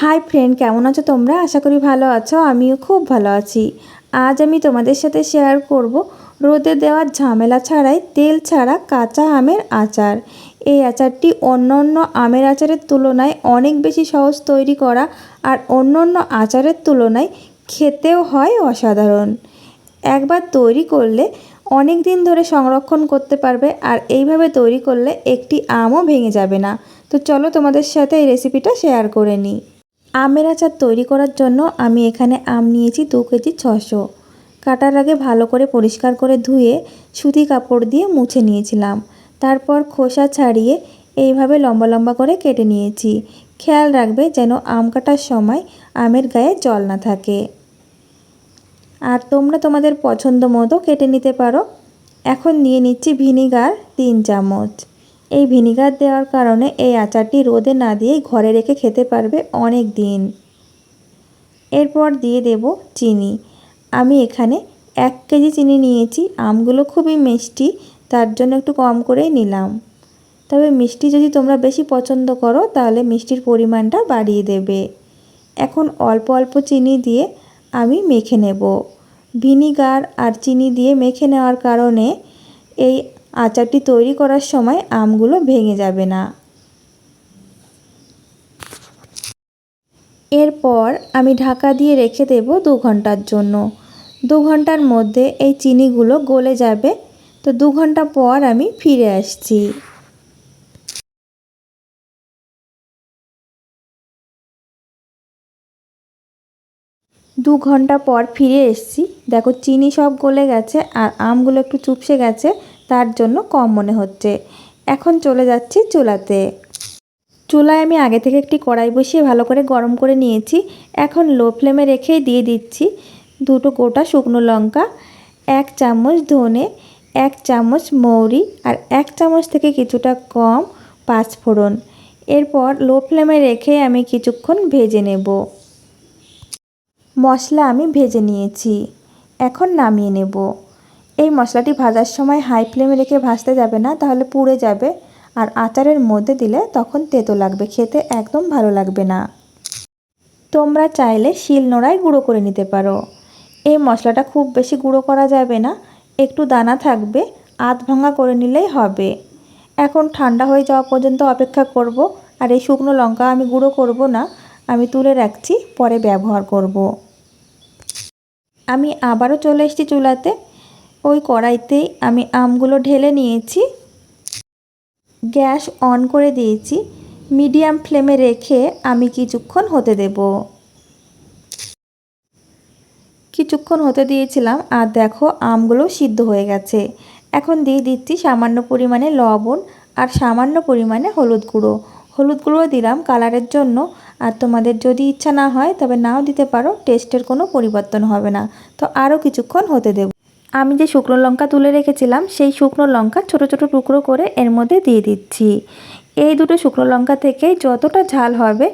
Hi friend কেমন আছো তোমরা? আশা করি ভালো আছো, আমিও খুব ভালো আছি। আজ আমি তোমাদের সাথে শেয়ার করব রোদে দেওয়ার ঝামেলা ছাড়াই তেল ছাড়া কাঁচা আমের আচার। এই আচারটি অন্য অন্য আমের আচারের তুলনায় অনেক বেশি সহজ তৈরি করা আর অন্য অন্য আচারের তুলনায় খেতেও হয় অসাধারণ। একবার তৈরি করলে অনেক দিন ধরে সংরক্ষণ করতে পারবে আর এইভাবে তৈরি করলে একটি আমও ভেঙে যাবে না। তো চলো তোমাদের সাথে এই রেসিপিটা শেয়ার করে নিই। আমের আচার তৈরি করার জন্য আমি এখানে আম নিয়েছি দু কেজি ছশো। কাটার আগে ভালো করে পরিষ্কার করে ধুয়ে সুতি কাপড় দিয়ে মুছে নিয়েছিলাম। তারপর খোসা ছাড়িয়ে এইভাবে লম্বা লম্বা করে কেটে নিয়েছি। খেয়াল রাখবে যেন আম কাটার সময় আমের গায়ে জল না থাকে। আর তোমরা তোমাদের পছন্দ মতো কেটে নিতে পারো। এখন নিয়ে নিচ্ছি ভিনিগার তিন চামচ। এই ভিনিগার দেওয়ার কারণে এই আচারটি রোদে না দিয়েই ঘরে রেখে খেতে পারবে অনেক দিন। এরপর দিয়ে দেব চিনি। আমি এখানে এক কেজি চিনি নিয়েছি, আমগুলো খুবই মিষ্টি, তার জন্য একটু কম করেই নিলাম। তবে মিষ্টি যদি তোমরা বেশি পছন্দ করো, তাহলে মিষ্টির পরিমাণটা বাড়িয়ে দেবে। এখন অল্প অল্প চিনি দিয়ে আমি মেখে নেব। ভিনিগার আর চিনি দিয়ে মেখে নেওয়ার কারণে এই আচারটি তৈরি করার সময় আমগুলো ভেঙে যাবে না। এরপর আমি ঢাকা দিয়ে রেখে দেব দু ঘণ্টার জন্য। দু ঘণ্টার মধ্যে এই চিনিগুলো গলে যাবে। তো দু ঘণ্টা পর আমি ফিরে আসছি। দু ঘণ্টা পর ফিরে এসছি। দেখো, চিনি সব গলে গেছে আর আমগুলো একটু চুপসে গেছে। তার জন্য কম মনে হচ্ছে। এখন চলে যাচ্ছি চুলাতে। চুলায় আমি আগে থেকে একটি কড়াই বসিয়ে ভালো করে গরম করে নিয়েছি। এখন লো ফ্লেমে রেখেই দিয়ে দিচ্ছি দুটো গোটা শুকনো লঙ্কা, এক চামচ ধনে, এক চামচ মৌরি আর এক চামচ থেকে কিছুটা কম পাঁচফোড়ন এরপর লো ফ্লেমে রেখে আমি কিছুক্ষণ ভেজে নেব। মশলা আমি ভেজে নিয়েছি। এখন নামিয়ে নেব। এই মশলাটি ভাজার সময় হাই ফ্লেমে রেখে ভাজতে যাবে না, তাহলে পুড়ে যাবে। আর আচারের মধ্যে দিলে তখন তেতো লাগবে, খেতে একদম ভালো লাগবে না। তোমরা চাইলে শিল নোড়ায় গুঁড়ো করে নিতে পারো। এই মশলাটা খুব বেশি গুঁড়ো করা যাবে না, একটু দানা থাকবে, আধ ভাঙা করে নিলেই হবে। এখন ঠান্ডা হয়ে যাওয়া পর্যন্ত অপেক্ষা করব, আর এই শুকনো লঙ্কা আমি গুঁড়ো করব না, আমি তুলে রাখছি, পরে ব্যবহার করব। আমি আবারও চলে এসেছি চুলাতে। ওই কড়াইতেই আমি আমগুলো ঢেলে নিয়েছি। গ্যাস অন করে দিয়েছি। মিডিয়াম ফ্লেমে রেখে আমি কিছুক্ষণ হতে দেব। কিছুক্ষণ হতে দিয়েছিলাম আর দেখো আমগুলো সিদ্ধ হয়ে গেছে। এখন দিয়ে দিচ্ছি সামান্য পরিমাণে লবণ আর সামান্য পরিমাণে হলুদ গুঁড়ো। হলুদ গুঁড়ো দিলাম কালারের জন্য। আর তোমাদের যদি ইচ্ছা না হয় তবে নাও দিতে পারো, টেস্টের কোনো পরিবর্তন হবে না। তো আরও কিছুক্ষণ হতে দেব। আমি যে শুকনো লঙ্কা তুলে রেখেছিলাম, সেই শুকনো লঙ্কা ছোট ছোট টুকরো করে এর মধ্যে দিয়ে দিচ্ছি। এই দুটো শুকনো লঙ্কা থেকে যতটা ঝাল হবে,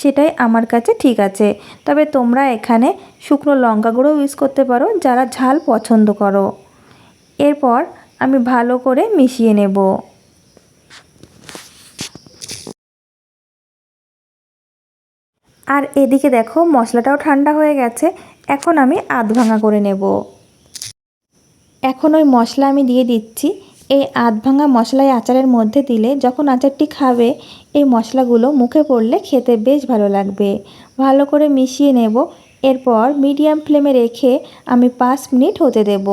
সেটাই আমার কাছে ঠিক আছে। তবে তোমরা এখানে শুকনো লঙ্কা গুঁড়ো ইউজ করতে পারো, যারা ঝাল পছন্দ করো। এরপর আমি ভালো করে মিশিয়ে নেব। আর এদিকে দেখো মশলাটাও ঠান্ডা হয়ে গেছে, এখন আমি আধ ভাঙা করে নেব। এখন ওই মশলা আমি দিয়ে দিচ্ছি। এই আধ ভাঙা আচারের মধ্যে দিলে যখন আচারটি খাবে, এই মশলাগুলো মুখে পড়লে খেতে বেশ ভালো লাগবে। ভালো করে মিশিয়ে নেব। এরপর মিডিয়াম ফ্লেমে রেখে আমি পাঁচ মিনিট হতে দেব।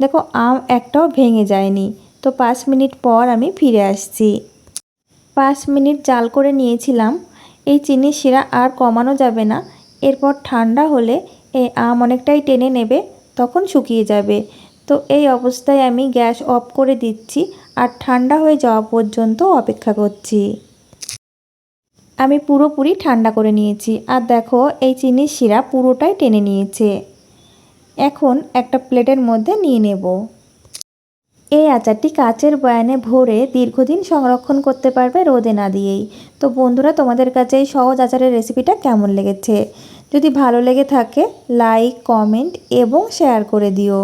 দেখো, আম একটাও ভেঙে যায়নি। তো পাঁচ মিনিট পর আমি ফিরে আসছি। পাঁচ মিনিট জাল করে নিয়েছিলাম। এই চিনি শিরা আর কমানো যাবে না। এরপর ঠান্ডা হলে এই আম অনেকটাই টেনে নেবে, তখন শুকিয়ে যাবে। তো এই অবস্থায় আমি গ্যাস অফ করে দিচ্ছি আর ঠান্ডা হয়ে যাওয়া পর্যন্ত অপেক্ষা করছি। আমি পুরোপুরি ঠান্ডা করে নিয়েছি আর দেখো এই চিনির শিরা পুরোটাই টেনে নিয়েছে। এখন একটা প্লেটের মধ্যে নিয়ে নেব। এই আচারটি কাচের বয়ানে ভরে দীর্ঘদিন সংরক্ষণ করতে পারবে রোদে না দিয়েই। তো বন্ধুরা, তোমাদের কাছে এই সহজ আচারের রেসিপিটা কেমন লেগেছে? যদি ভালো লেগে থাকে, লাইক, কমেন্ট এবং শেয়ার করে দিও।